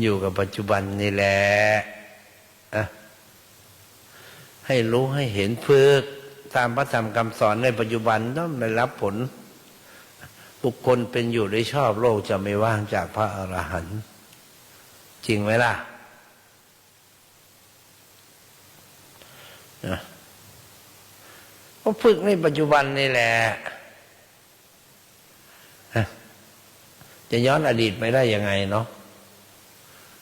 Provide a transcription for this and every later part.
อยู่กับปัจจุบันนี่แหละะให้รู้ให้เห็นฝึกตามพระธรรมคำสอนในปัจจุบันต้องได้รับผล บุคคลเป็นอยู่ได้ชอบโลกจะไม่ว่างจากพระอรหันต์จริงไหมล่ะก็ฝึกในปัจจุบันนี่แหละจะย้อนอดีตไม่ได้ยังไงเนาะ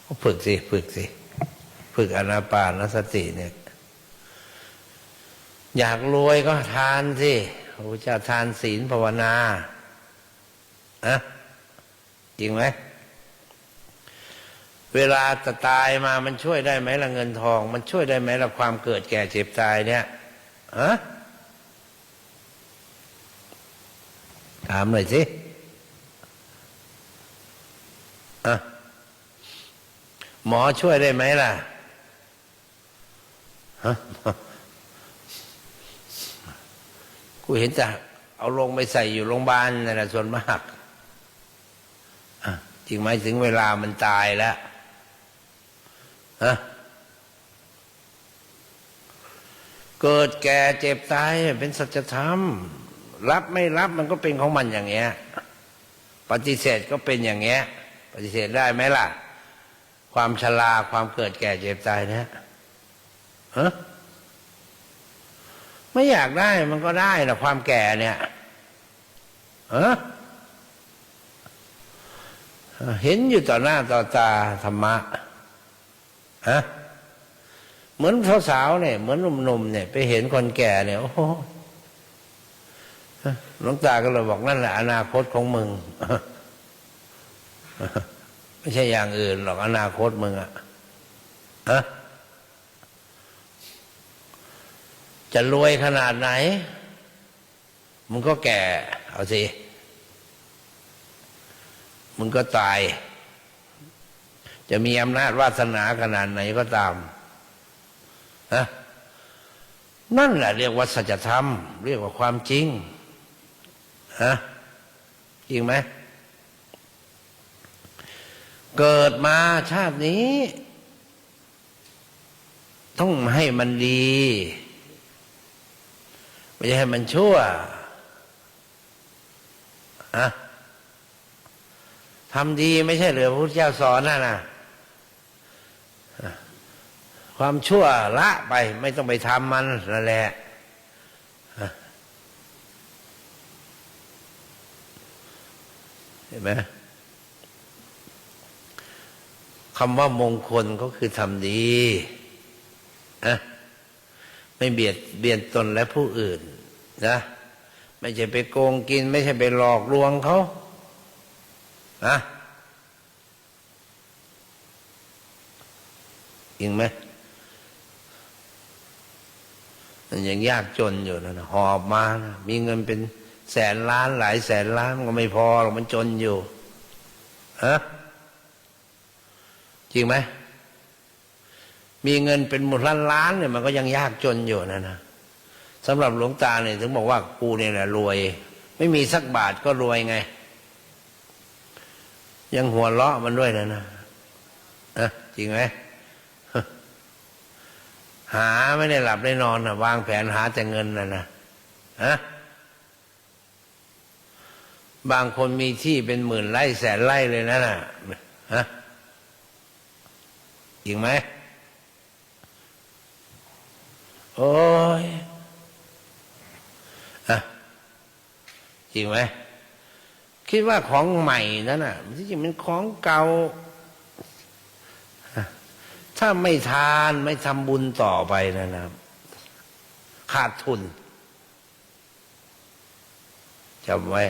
ก็ฝึกสิ ฝึกสิ ฝึกอนาปานสติเนี่ย อยากรวยก็ทานสิพระพุทธเจ้าทานศีลภาวนาอะจริงไหม เวลาจะตายมามันช่วยได้ไหมละเงินทอง มันช่วยได้ไหมละความเกิดแก่เจ็บตายเนี่ยฮะถามหน่อยสิอะ หมอช่วยได้ไหมล่ะฮะกูเห็นแต่เอาลงไปใส่อยู่โรงพยาบาลนั่นแหละส่วนมากอะจริงไหมถึงเวลามันตายแล้วฮะเกิดแก่เจ็บตายเป็นสัจธรรม รับไม่รับมันก็เป็นของมันอย่างเงี้ย ปฏิเสธก็เป็นอย่างเงี้ย ปฏิเสธได้ไหมล่ะ ความชราความเกิดแก่เจ็บตายเนี่ยฮะไม่อยากได้มันก็ได้นะความแก่เนี่ยเออเห็นอยู่ต่อหน้าต่อตาธรรมะฮะเหมือนสาวๆเนี่ย เหมือนหนุ่มๆเนี่ย ไปเห็นคนแก่เนี่ยโอ้โหหลวงตาก็เลยบอกนั่นแหละอนาคตของมึง ไม่ใช่อย่างอื่นหรอกอนาคตมึงอะฮะจะรวยขนาดไหน มึงก็แก่ เอาสิ มึงก็ตาย จะมีอำนาจวาสนาขนาดไหนก็ตามนะนั่นแหละเรียกว่าสัจธรรม เรียกว่าความจริงฮะจริงไหม เกิดมาชาตินี้ ต้องให้มันดี ไม่ใช่ให้มันชั่วอะทำดีไม่ใช่เหรือพระพุทธเจ้าสอนนะนะความชั่วละไป ไม่ต้องไปทำมันนั่นแหละเห็นไหม คำว่ามงคลก็คือทำดีนะไม่เบียดเบียนตนและผู้อื่น นะ ไม่ใช่ไปโกงกิน ไม่ใช่ไปหลอกลวงเขานะจริงไหมมันยังยากจนอยู่นะหอบมานะมีเงินเป็นแสนล้านหลายแสนล้านก็ไม่พอหรอกมันจนอยู่ฮะ จริงไหมมีเงินเป็นหมดล้านล้านเนี่ยมันก็ยังยากจนอยู่นะนะสำหรับหลวงตาเนี่ยถึงบอกว่ากูเนี่ยแหละรวย ไม่มีสักบาทก็รวยไง ยังหัวเราะมันด้วยนะนะนะจริงไหมหาไม่ได้หลับได้นอนนะวางแผนหาแต่เงินนะนะฮะบางคนมีที่เป็นหมื่นไร่แสนไร่เลยนะนะฮะ จริงไหมโอ้ยอะจริงไหมคิดว่าของใหม่นั่นน่ะที่จริงเป็นของเก่าถ้าไม่ทานไม่ทำบุญต่อไปนะนะขาดทุนจำไว้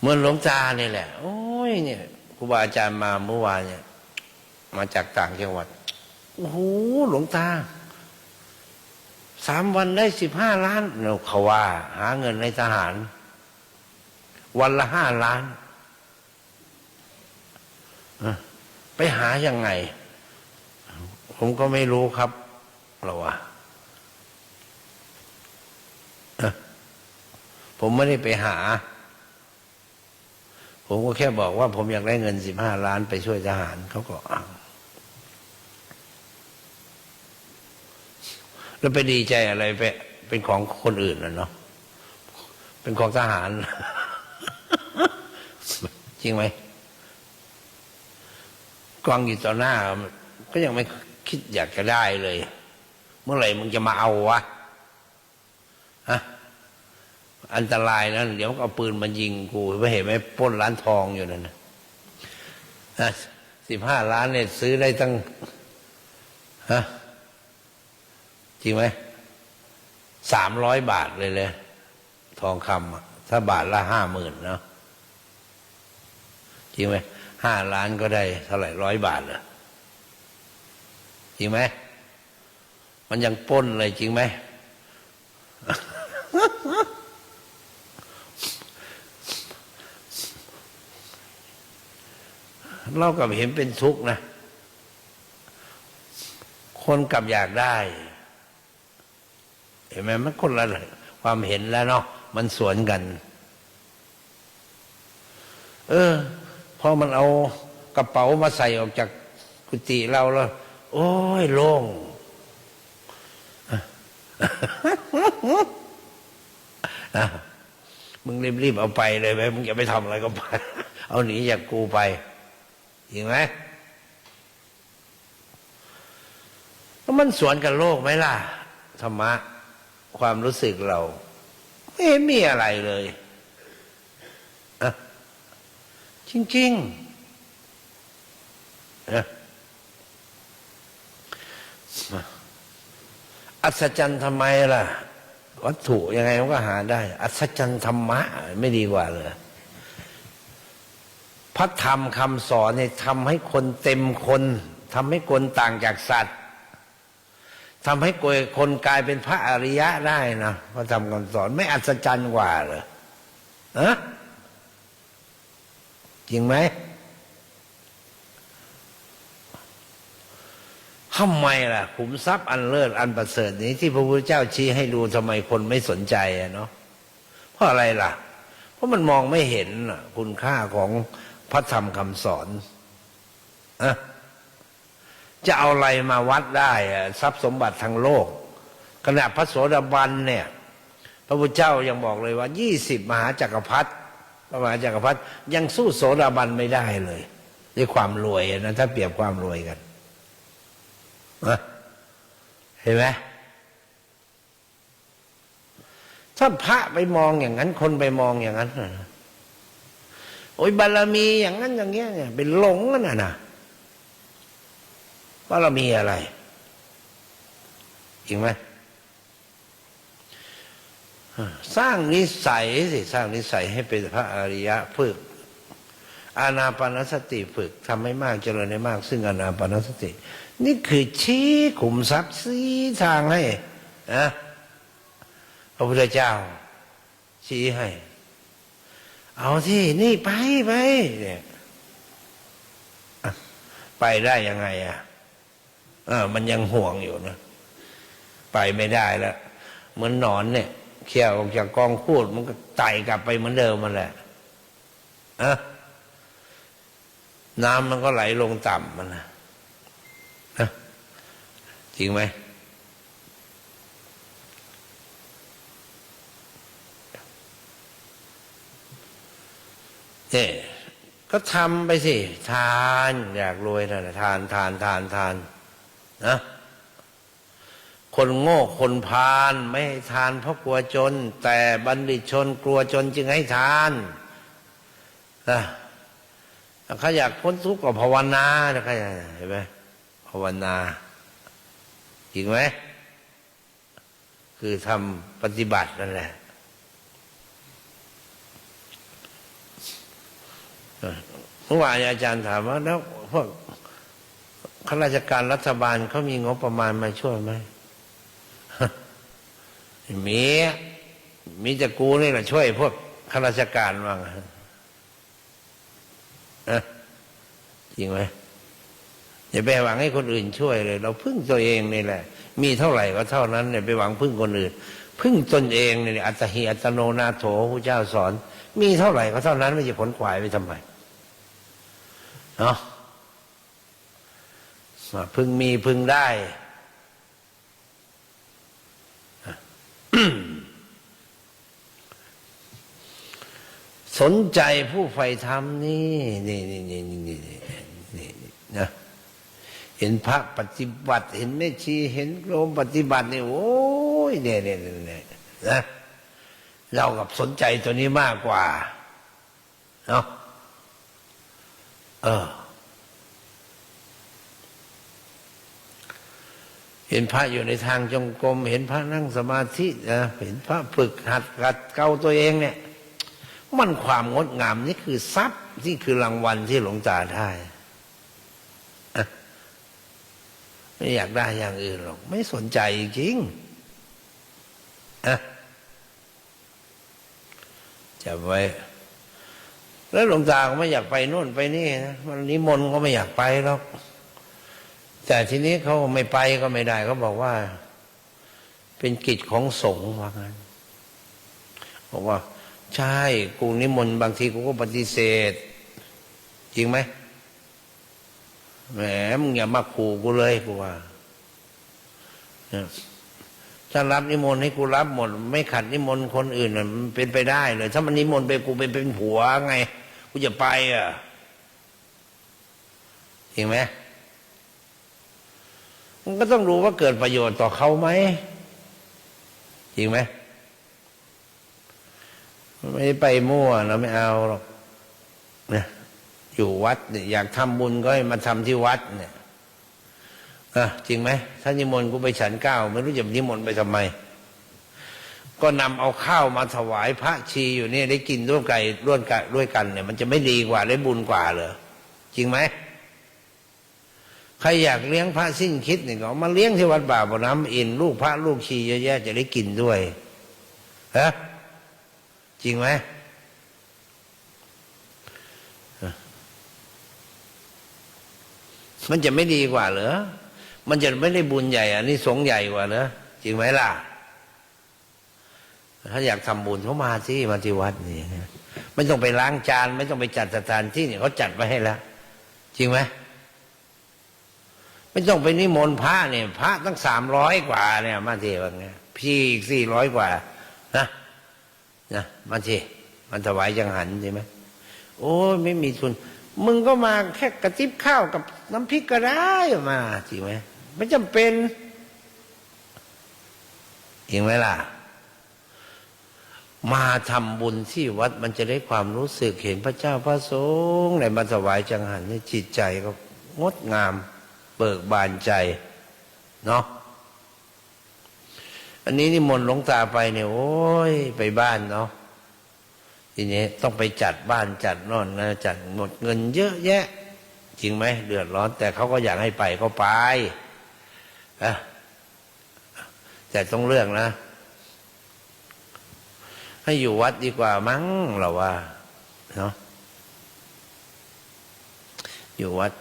เหมือนหลวงตาเนี่ยแหละ โอ้ยเนี่ยครูบาอาจารย์มาเมื่อวานเนี่ย มาจากต่างจังหวัดโอ้โหหลวงตาสามวันได้สิบห้าล้านเนาเขาว่า หาเงินในทหาร วันละห้าล้านไปหายังไง ผมก็ไม่รู้ครับเราว่าเอ้อผมไม่ได้ไปหา ผมก็แค่บอกว่าผมอยากได้เงินสิบห้าล้านไปช่วยทหารเขาก็อ้าวแล้วไปดีใจอะไรไป เป็นของคนอื่นนะเนาะเป็นของทหาร จริงไหมกวางอยู่ต่อหน้า ก็ยังไม่คิดอยากจะได้เลย เมื่อไหร่มึงจะมาเอาวะฮะ อันตรายนะเดี๋ยวเอาปืนมายิงกูไม่เห็นไหมป้นร้านทองอยู่นั่นนะสิบห้าล้านเนี่ยซื้อได้ตั้งฮะจริงไหมสามร้อยบาทเลยเลย ทองคำถ้าบาทละห้าหมื่นเนาะจริงไหมห้าล้านก็ได้เท่าไหร่ร้อยบาทเหรอจริงไหมมันยังป้นเลยจริงไหม เรากับเห็นเป็นทุกข์นะ คนกับอยากได้ เห็นไหมมันคนละความเห็นแล้วเนาะมันสวนกัน เออพอมันเอากระเป๋ามาใส่ออกจากกุฏิเราแล้ว โอ้ยโล่งนะมึงรีบๆเอาไปเลยไหมมึงอย่าไปทำอะไรก็ไป เอาหนีจากกูไป จริงไหมมันสวนกับโลกไหมล่ะ ธรรมะ ความรู้สึกเรา ไม่มีอะไรเลยอะจริงๆนะอัศจรรย์ทำไมล่ะ วัตถุยังไงมันก็หาได้ อัศจรรย์ธรรมะ ไม่ดีกว่าเลย ระธรรมคำสอนเนี่ยทำให้คนเต็มคนทำให้คนต่างจากสัตว์ทำให้คนกลายเป็นพระอริยะได้นะพระธรรมคำสอนไม่อัศจรรย์กว่าเหรออะจริงไหมทำไมล่ะขุมทรัพย์อันเลิศอันประเสริฐนี้ที่พระพุทธเจ้าชี้ให้ดูทำไมคนไม่สนใจอะเนาะเพราะอะไรล่ะ เพราะมันมองไม่เห็นคุณค่าของ พระธรรมคำสอนอะจะเอาอะไรมาวัดได้ทรัพย์สมบัติทางโลก ขณะพระโสดาบันเนี่ย พระพุทธเจ้ายังบอกเลยว่ายี่สิบมหาจักรพรรดิพระมหาจักรพรรดิยังสู้โสดาบันไม่ได้เลยด้วยความรวยนะถ้าเปรียบความรวยกันเห็นไหมถ้าพระไปมองอย่างนั้น คนไปมองอย่างนั้น โอ้ยบารมีอย่างนั้นอย่างเงี้ยเนี่ยเป็นหลงกันนะนะบารมีอะไรจริงไหมสร้างนิสัยสิสร้างนิสัยให้เป็นพระอริยะฝึกอานาปานสติฝึกทำให้มากเจริญให้มาก ซึ่งอานาปานสติ นี่คือชี้ขุมทรัพย์ชี้ทางให้นะพระพุทธเจ้าชี้ให้ เอาที่นี่ไปไปเนี่ยไปได้ยังไงอะเออมันยังห่วงอยู่นะไปไม่ได้แล้วเหมือนหนอนเนี่ยเขี่ยออกจากกองพูดมันก็ไต่กลับไปเหมือนเดิมมันแหละอะน้ำมันก็ไหลลงต่ำมันนะนะจริงไหม เนี่ยก็ทำไปสิ ทานอยากรวยนะทานทานทานทานนะคนโง่คนพาลไม่ให้ทานเพราะกลัวจน แต่บัณฑิตชนกลัวจนจึงให้ทานนะเขาอยากพ้นทุกข์ก็ภาวนานะเขาเห็นไหมภาวนาจริงไหมคือทำปฏิบัตินั่นแหละ มื่อวานอาจารย์ถามว่า แล้วพวกข้าราชการรัฐบาลเขามีงบประมาณมาช่วยไหมมีมีแต่กูนี่แหละช่วยพวกข้าราชการบ้างนะจริงไหมอย่าไปหวังให้คนอื่นช่วยเลย เราพึ่งตัวเองนี่แหละ มีเท่าไหร่ก็เท่านั้นเนี่ยไปหวังพึ่งคนอื่น พึ่งตนเองเนี่ยอัตหิอัตโนนาโถพระเจ้าสอน มีเท่าไหร่ก็เท่านั้นไม่จะผลขวายไปทำไม เนาะพึงมีพึงได้สนใจผู้ใฝ่ธรรมนี่นี่นี่นี่นี่นี่นี่นะเห็นพระปฏิบัติ เห็นแม่ชีเห็นโยมปฏิบัตินี่โอ้ยเนี่ยเนี่ยเนี่ยนะเรากับสนใจตัวนี้มากกว่าเนาะ เออ เห็นพระอยู่ในทางจงกรม เห็นพระนั่งสมาธินะเห็นพระฝึกหัดกัดเกาตัวเองเนี่ย มันความงดงามนี่คือทรัพย์นี่คือรางวัลที่หลวงตาได้ไม่อยากได้อย่างอื่นหรอก ไม่สนใจจริงอะจำไว้ แล้วหลวงตาก็ไม่อยากไปโน่นไปนี่นะมันนิมนต์ก็ไม่อยากไปหรอกแต่ทีนี้เขาไม่ไปก็ไม่ได้เขาบอกว่า เป็นกิจของสงฆ์ว่างั้นบอกว่า ใช่กูนิมนต์บางทีกูก็ปฏิเสธ จริงไหมแหมมึงอย่ามาขู่กูเลยกูว่าเนี่ยถ้ารับนิมนต์ให้กูรับหมด ไม่ขัดนิมนต์คนอื่นมันเป็นไปได้เลย ถ้ามันนิมนต์ไปกูไปเป็นผัวไง กูจะไปอะจริงไหมมันก็ต้องรู้ว่าเกิดประโยชน์ต่อเขาไหมจริงไหมไม่ไปมั่วเราไม่เอาหรอกนะอยู่วัดเนี่ยอยากทำบุญก็ให้มาทำที่วัดเนี่ยอะจริงไหมถ้านิมนต์กูไปฉันเก้าไม่รู้จะนิมนต์ไปทำไม ก็นำเอาข้าวมาถวายพระชีอยู่เนี่ยได้กินร่วมกันร่วมกันด้วยกันเนี่ย มันจะไม่ดีกว่าได้บุญกว่าเหรอจริงไหมใครอยากเลี้ยงพระสิ้นคิดเนี่ยก็มาเลี้ยงที่วัดบ่าบ่น้ำอิน ลูกพระลูกชีเยอะแยะจะได้กินด้วยฮะจริงไหมมันจะไม่ดีกว่าเหรอมันจะไม่ได้บุญใหญ่อันนี้สงส์ใหญ่กว่าเหรอจริงไหมล่ะ ถ้าอยากทำบุญเขามาที่มาที่วัดนี่ไม่ต้องไปล้างจาน ไม่ต้องไปจัดสถานที่เนี่ยเขาจัดไว้ให้แล้ว จริงไหมไม่ต้องไปนิมนต์พระเนี่ย พระตั้งสามร้อยกว่าเนี่ย มาเทว่าไงพี่อีกสี่ร้อยกว่า นะนะมาทีมันถวายจังหันใช่ไหมโอ้ไม่มีทุน มึงก็มาแค่กระติบข้าวกับน้ำพริกก็ได้มาจริงไหมไม่จำเป็นจริงไหมล่ะ มาทำบุญที่วัดมันจะได้ความรู้สึกเห็นพระเจ้าพระสงฆ์ในมาถวายจังหันนี่จิตใจก็งดงามเบิกบานใจเนาะอันนี้นี่มนหลงตาไปเนี่ยโอ้ยไปบ้านเนาะทีนี้ต้องไปจัดบ้านจัดนอนนะจัดหมดเงินเยอะแยะ จริงไหมเดือดร้อน แต่เขาก็อยากให้ไปก็ไปอะแต่ต้องเลือกนะ ให้อยู่วัดดีกว่ามั้งเราว่าเนาะอยู่วัด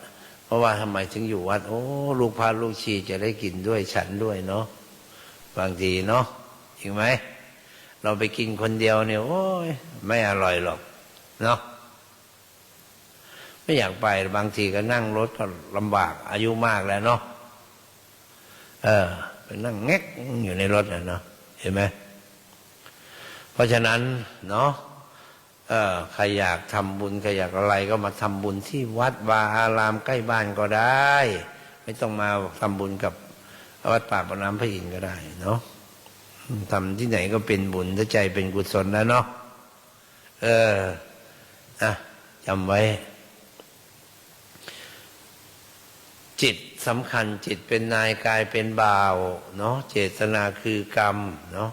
เพราะว่าทำไมถึงอยู่วัด โอ้ ลูกพาลูกชีจะได้กินด้วยฉันด้วยเนาะบางทีเนาะจริงไหมเราไปกินคนเดียวเนี่ยโอ้ยไม่อร่อยหรอกเนาะไม่อยากไปบางทีก็นั่งรถก็ลำบากอายุมากแล้วเนาะเออไปนั่งแงกอยู่ในรถนะเนาะเห็นไหม ราะฉะนั้นเนาะเออใครอยากทำบุญใครอยากอะไรก็มาทำบุญที่วัดวาอารามใกล้บ้านก็ได้ ไม่ต้องมาทำบุญกับวัดป่าปน้ำพระอินทร์ก็ได้เนาะทำที่ไหนก็เป็นบุญถ้าใจเป็นกุศลแล้วเนาะเอออะจำไว้ จิตสำคัญจิตเป็นนายกายเป็นบ่าว เนาะเจตนาคือกรรม เนาะ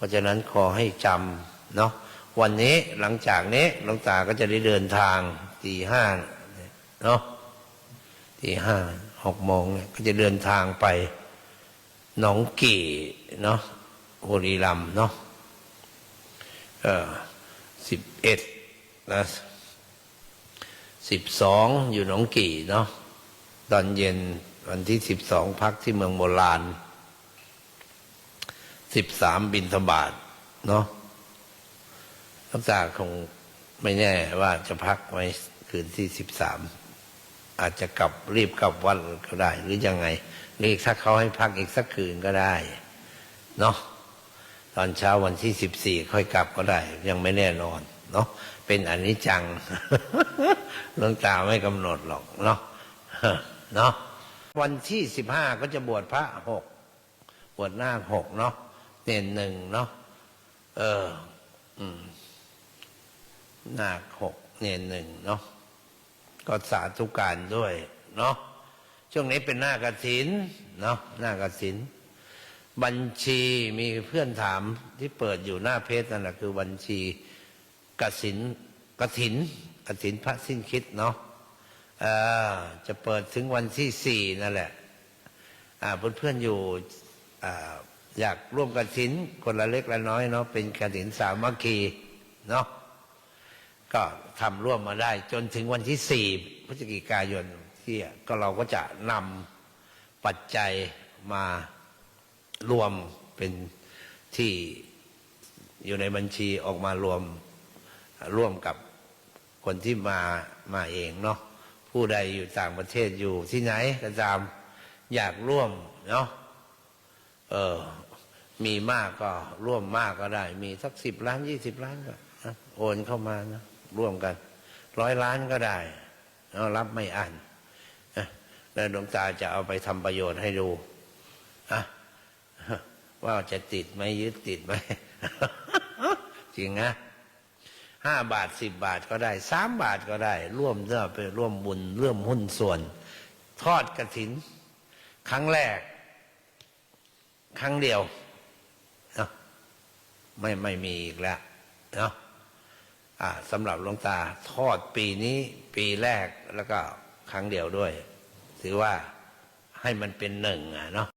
ราะฉะนั้นขอให้จำเนาะวันนี้หลังจากนี้หลวงตาก็จะได้เดินทางตีห้าเนาะตีห้าหกโมงเนี่ยก็จะเดินทางไปหนองกี่เนาะบุรีรัมเนาะเออสิบเอ็ดนะสิบสองอยู่หนองกี่เนาะตอนเย็นวันที่สิบสองพักที่เมืองโบราณ สิบสามบินทบาทเนาะหลวงตาคงไม่แน่ว่าจะพักไว้คืนที่สิบสามอาจจะกลับรีบกลับวันก็ได้ หรือยังไงหรือถ้าเขาให้พักอีกสักคืนก็ได้เนาะตอนเช้าวันที่สิบสี่ค่อยกลับก็ได้ ยังไม่แน่นอนเนาะเป็นอนิจจังหลวงตาไม่กำหนดหรอกเนาะเนาะวันที่สิบห้าก็จะบวชพระหกบวชหน้าคหกเนาะ เนนหนึ่งเนาะเออ อืมหน้าคหกเนนหนึ่งเนาะก็สาธุการด้วยเนาะช่วงนี้เป็นหน้ากระถินเนาะหน้ากระถิน บัญชีมีเพื่อนถามที่เปิดอยู่หน้าเพจนั่นแหละคือบัญชีกสินกถินกถินพระสิ้นคิดเนาะอ่อจะเปิดถึงวันที่สี่นั่นแหละอ่าเพื่อนอยู่ อยากร่วมกถินคนละเล็กละน้อยเนาะเป็นกถินสามัคคีเนาะก็ทำร่วมมาได้ จนถึงวันที่สี่พฤศจิกายนที่ก็เราก็จะนำปัจจัยมารวมเป็นที่อยู่ในบัญชีออกมารวมร่วมกับคนที่มามาเองเนาะผู้ใดอยู่ต่างประเทศอยู่ที่ไหนก็ตามอยากร่วมเนาะ เออ มีมากก็ร่วมมากก็ได้ มีสักสิบล้านยี่สิบล้านก็โอนเข้ามานะร่วมกันร้อยล้านก็ได้เอารับไม่อันแล้วดวงตาจะเอาไปทำประโยชน์ให้ดูอะว่าจะติดไหมยึดติดไหมจริงนะห้าบาทสิบบาทก็ได้สามบาทก็ได้ ร่วมเพื่อไปร่วมบุญร่วมหุ้นส่วน ทอดกระถิน ครั้งแรก ครั้งเดียวเนาะไม่ไม่มีอีกแล้วเนาะอ่าสำหรับหลวงตาทอดปีนี้ปีแรกแล้วก็ครั้งเดียวด้วย ถือว่าให้มันเป็นหนึ่งอะเนาะ